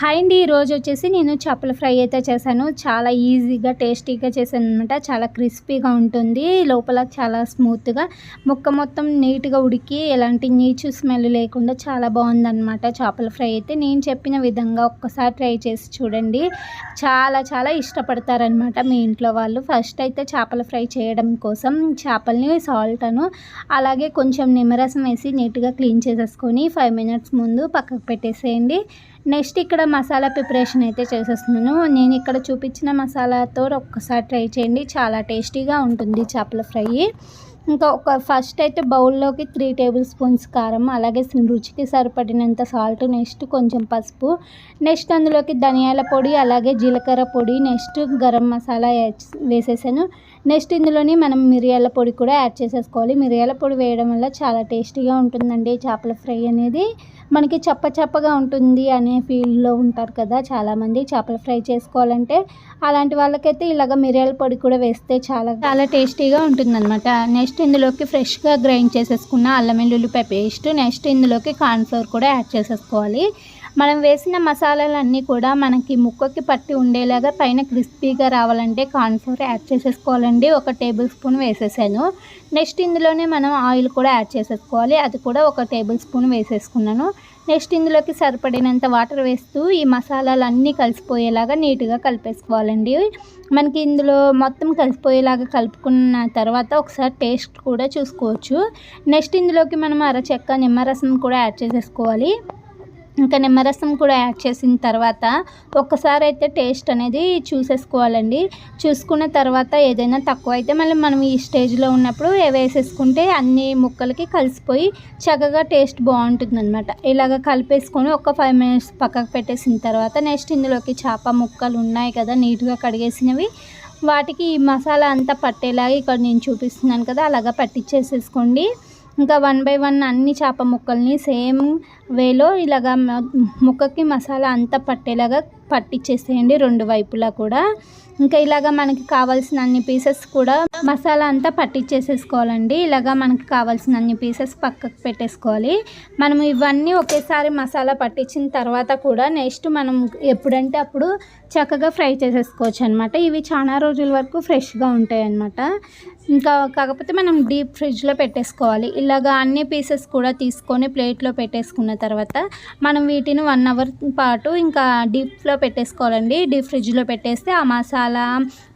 Hi అండి ఈరోజు వచ్చేసి నేను చేపల ఫ్రై అయితే చేశాను. చాలా ఈజీగా టేస్టీగా చేశాను అనమాట చాలా క్రిస్పీగా ఉంటుంది. లోపల చాలా స్మూత్గా ముక్క మొత్తం నీట్గా ఉడికి ఎలాంటి నీచు స్మెల్ లేకుండా చాలా బాగుందన్నమాట చేపల ఫ్రై అయితే. నేను చెప్పిన విధంగా ఒక్కసారి ట్రై చేసి చూడండి. చాలా చాలా ఇష్టపడతారనమాట మీ ఇంట్లో వాళ్ళు. ఫస్ట్ అయితే చేపల ఫ్రై చేయడం కోసం చేపల్ని సాల్ట్ అను అలాగే కొంచెం నిమ్మరసం వేసి నీట్గా క్లీన్ చేసేసుకొని ఫైవ్ మినిట్స్ ముందు పక్కకు పెట్టేసేయండి. నెక్స్ట్ ఇక్కడ మసాలా ప్రిపరేషన్ అయితే చేసేస్తున్నాను. నేను ఇక్కడ చూపించిన మసాలాతో ఒక్కసారి ట్రై చేయండి. చాలా టేస్టీగా ఉంటుంది చేపల ఫ్రై. ఇంకా ఒక ఫస్ట్ అయితే బౌల్లోకి త్రీ టేబుల్ స్పూన్స్ కారం అలాగే రుచికి సరిపడినంత సాల్ట్ నెక్స్ట్ కొంచెం పసుపు. నెక్స్ట్ అందులోకి ధనియాల పొడి అలాగే జీలకర్ర పొడి నెక్స్ట్ గరం మసాలా వేసేసాను. నెక్స్ట్ ఇందులోని మనం మిరియాల పొడి కూడా యాడ్ చేసేసుకోవాలి. మిరియాల పొడి వేయడం వల్ల చాలా టేస్టీగా ఉంటుందండి చేపల ఫ్రై అనేది. మనకి చప్ప చప్పగా ఉంటుంది అనే ఫీల్డ్లో ఉంటారు కదా చాలామంది చేపల ఫ్రై చేసుకోవాలంటే. అలాంటి వాళ్ళకైతే ఇలాగ మిరియాల పొడి కూడా వేస్తే చాలా చాలా టేస్టీగా ఉంటుందన్నమాట. నెక్స్ట్ నెక్స్ట్ ఇందులోకి ఫ్రెష్గా గ్రైండ్ చేసేసుకున్న అల్లం వెల్లుల్లిపాయ పేస్ట్ నెక్స్ట్ ఇందులోకి కార్న్ఫ్లవర్ కూడా యాడ్ చేసేసుకోవాలి. మనం వేసిన మసాలాలన్నీ కూడా మనకి ముక్కకి పట్టి ఉండేలాగా పైన క్రిస్పీగా రావాలంటే కార్న్ఫ్లోర్ యాడ్ చేసేసుకోవాలండి. ఒక టేబుల్ స్పూన్ వేసేసాను. నెక్స్ట్ ఇందులోనే మనం ఆయిల్ కూడా యాడ్ చేసేసుకోవాలి. అది కూడా ఒక టేబుల్ స్పూన్ వేసేసుకున్నాను. నెక్స్ట్ ఇందులోకి సరిపడినంత వాటర్ వేస్తూ ఈ మసాలాలు అన్నీ కలిసిపోయేలాగా నీట్గా కలిపేసుకోవాలండి. మనకి ఇందులో మొత్తం కలిసిపోయేలాగా కలుపుకున్న తర్వాత ఒకసారి టేస్ట్ కూడా చూసుకోవచ్చు. నెక్స్ట్ ఇందులోకి మనం అరచెక్క నిమ్మరసం కూడా యాడ్ చేసేసుకోవాలి. ఇంకా నిమ్మరసం కూడా యాడ్ చేసిన తర్వాత ఒక్కసారి అయితే టేస్ట్ అనేది చూసేసుకోవాలండి. చూసుకున్న తర్వాత ఏదైనా తక్కువ అయితే మళ్ళీ మనం ఈ స్టేజ్లో ఉన్నప్పుడు వేసేసుకుంటే అన్ని ముక్కలకి కలిసిపోయి చక్కగా టేస్ట్ బాగుంటుంది అనమాట ఇలాగ కలిపేసుకొని ఒక ఫైవ్ మినిట్స్ పక్కకు పెట్టేసిన తర్వాత నెక్స్ట్ ఇందులోకి చేప ముక్కలు ఉన్నాయి కదా నీట్గా కడిగేసినవి. వాటికి ఈ మసాలా అంతా పట్టేలాగా ఇక్కడ నేను చూపిస్తున్నాను కదా అలాగా పట్టించేసేసుకోండి ఇంకా వన్ బై వన్ అన్ని చేప ముక్కల్ని సేమ్ వేలో ఇలాగా ముక్కకి మసాలా అంతా పట్టేలాగా పట్టించేసేయండి రెండు వైపులా కూడా. ఇంకా ఇలాగ మనకి కావాల్సిన అన్ని పీసెస్ కూడా మసాలా అంతా పట్టించేసేసుకోవాలండి ఇలాగ మనకి కావాల్సిన అన్ని పీసెస్ పక్కకు పెట్టేసుకోవాలి. మనం ఇవన్నీ ఒకేసారి మసాలా పట్టించిన తర్వాత కూడా నెక్స్ట్ మనం ఎప్పుడంటే అప్పుడు చక్కగా ఫ్రై చేసేసుకోవచ్చు అనమాట ఇవి చాలా రోజుల వరకు ఫ్రెష్గా ఉంటాయి అన్నమాట ఇంకా కాకపోతే మనం డీప్ ఫ్రిడ్జ్లో పెట్టేసుకోవాలి. ఇలాగ అన్ని పీసెస్ కూడా తీసుకొని ప్లేట్లో పెట్టేసుకున్న తర్వాత మనం వీటిని వన్ అవర్ పాటు ఇంకా డీప్లో పెట్టేసుకోవాలండి. డీప్ ఫ్రిడ్జ్లో పెట్టేస్తే ఆ మసాలా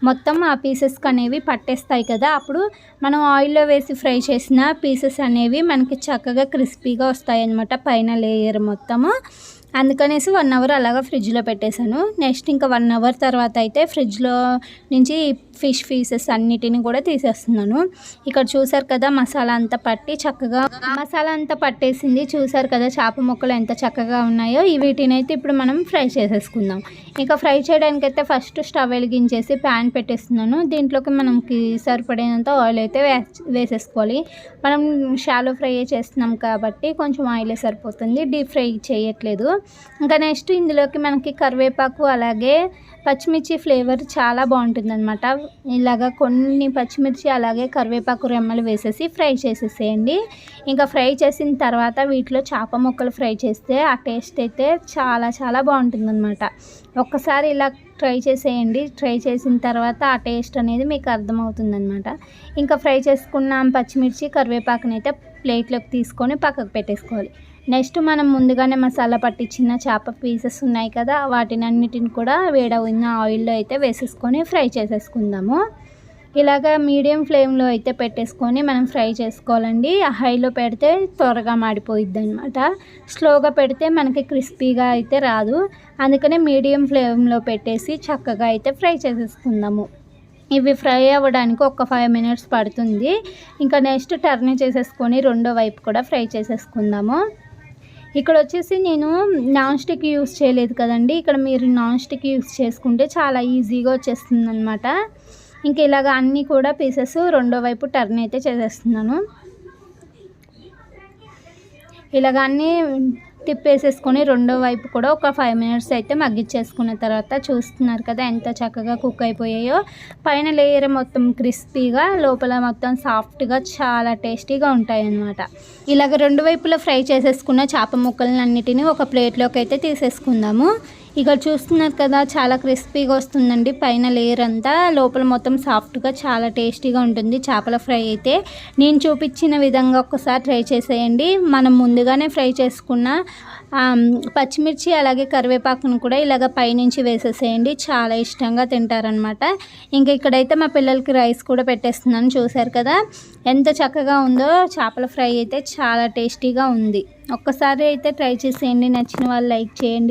మొత్తం ఆ పీసెస్కి అనేవి పట్టేస్తాయి కదా. అప్పుడు మనం ఆయిల్లో వేసి ఫ్రై చేసిన పీసెస్ అనేవి మనకి చక్కగా క్రిస్పీగా వస్తాయి అన్నమాట పైన లేయర్ మొత్తము. అందుకనేసి వన్ అవర్ అలాగా ఫ్రిడ్జ్లో పెట్టేశాను. నెక్స్ట్ ఇంకా వన్ అవర్ తర్వాత అయితే ఫ్రిడ్జ్లో నుంచి ఫిష్ పీసెస్ అన్నిటిని కూడా తీసేస్తున్నాను. ఇక్కడ చూసారు కదా మసాలా అంతా పట్టి చక్కగా మసాలా అంతా పట్టేసింది. చూసారు కదా చేప ముక్కలు ఎంత చక్కగా ఉన్నాయో. వీటిని అయితే ఇప్పుడు మనం ఫ్రై చేసేసుకుందాం. ఇంకా ఫ్రై చేయడానికి అయితే ఫస్ట్ స్టవ్ వెలిగించేసి ప్యాన్ పెట్టేస్తున్నాను. దీంట్లోకి మనకి సరిపడినంత ఆయిల్ అయితే వేసేసుకోవాలి. మనం షాలో ఫ్రై చేస్తున్నాం కాబట్టి కొంచెం ఆయిలే సరిపోతుంది. డీప్ ఫ్రై చేయట్లేదు. ఇంకా నెక్స్ట్ ఇందులోకి మనకి కరివేపాకు అలాగే పచ్చిమిర్చి ఫ్లేవర్ చాలా బాగుంటుంది అనమాట ఇలాగ కొన్ని పచ్చిమిర్చి అలాగే కరివేపాకు రెమ్మలు వేసేసి ఫ్రై చేసేసేయండి. ఇంకా ఫ్రై చేసిన తర్వాత వీటిలో చేప ముక్కలు ఫ్రై చేస్తే ఆ టేస్ట్ అయితే చాలా చాలా బాగుంటుంది అనమాట ఒక్కసారి ఇలా ట్రై చేసేయండి. ట్రై చేసిన తర్వాత ఆ టేస్ట్ అనేది మీకు అర్థమవుతుంది అనమాట ఇంకా ఫ్రై చేసుకున్న పచ్చిమిర్చి కరివేపాకుని అయితే ప్లేట్లోకి తీసుకొని పక్కకు పెట్టేసుకోవాలి. నెక్స్ట్ మనం ముందుగానే మసాలా పట్టించిన చేప పీసెస్ ఉన్నాయి కదా వాటిని అన్నిటిని కూడా వేడవున్న ఆయిల్లో అయితే వేసేసుకొని ఫ్రై చేసేసుకుందాము. ఇలాగ మీడియం ఫ్లేమ్లో అయితే పెట్టేసుకొని మనం ఫ్రై చేసుకోవాలండి. హైలో పెడితే త్వరగా మాడిపోయిద్ది అనమాట స్లోగా పెడితే మనకి క్రిస్పీగా అయితే రాదు. అందుకనే మీడియం ఫ్లేమ్లో పెట్టేసి చక్కగా అయితే ఫ్రై చేసేసుకుందాము. ఇవి ఫ్రై అవ్వడానికి ఒక ఫైవ్ మినిట్స్ పడుతుంది. ఇంకా నెక్స్ట్ టర్న్ చేసేసుకొని రెండో వైపు కూడా ఫ్రై చేసేసుకుందాము. ఇక్కడ వచ్చేసి నేను నాన్ స్టిక్ యూస్ చేయలేదు కదండి. ఇక్కడ మీరు నాన్ స్టిక్ యూస్ చేసుకుంటే చాలా ఈజీగా వచ్చేస్తుంది అనమాట ఇంక ఇలాగ అన్నీ కూడా పీసెస్ రెండో వైపు టర్న్ అయితే చేసేస్తున్నాను. ఇలాగ అన్నీ తిప్పేసేసుకొని రెండో వైపు కూడా ఒక ఫైవ్ మినిట్స్ అయితే మగ్గిచ్చేసుకున్న తర్వాత చూస్తున్నారు కదా ఎంత చక్కగా కుక్ అయిపోయాయో. పైన లేయర్ మొత్తం క్రిస్పీగా లోపల మొత్తం సాఫ్ట్గా చాలా టేస్టీగా ఉంటాయి అన్నమాట ఇలాగ రెండు వైపులా ఫ్రై చేసేసుకున్న చేప ముక్కలన్నిటిని ఒక ప్లేట్లోకి అయితే తీసేసుకుందాము. ఇక్కడ చూస్తున్నారు కదా చాలా క్రిస్పీగా వస్తుందండి. పైన లేయర్ అంతా లోపల మొత్తం సాఫ్ట్గా చాలా టేస్టీగా ఉంటుంది. చేపల ఫ్రై అయితే నేను చూపించిన విధంగా ఒక్కసారి ట్రై చేసేయండి. మనం ముందుగానే ఫ్రై చేసుకున్న పచ్చిమిర్చి అలాగే కరివేపాకును కూడా ఇలాగ పైనుంచి వేసేసేయండి. చాలా ఇష్టంగా తింటారనమాట ఇంకా ఇక్కడైతే మా పిల్లలకి రైస్ కూడా పెట్టేస్తున్నాను. చూశారు కదా ఎంత చక్కగా ఉందో. చేపల ఫ్రై అయితే చాలా టేస్టీగా ఉంది. ఒక్కసారి అయితే ట్రై చేసేయండి. నచ్చిన వాళ్ళు లైక్ చేయండి.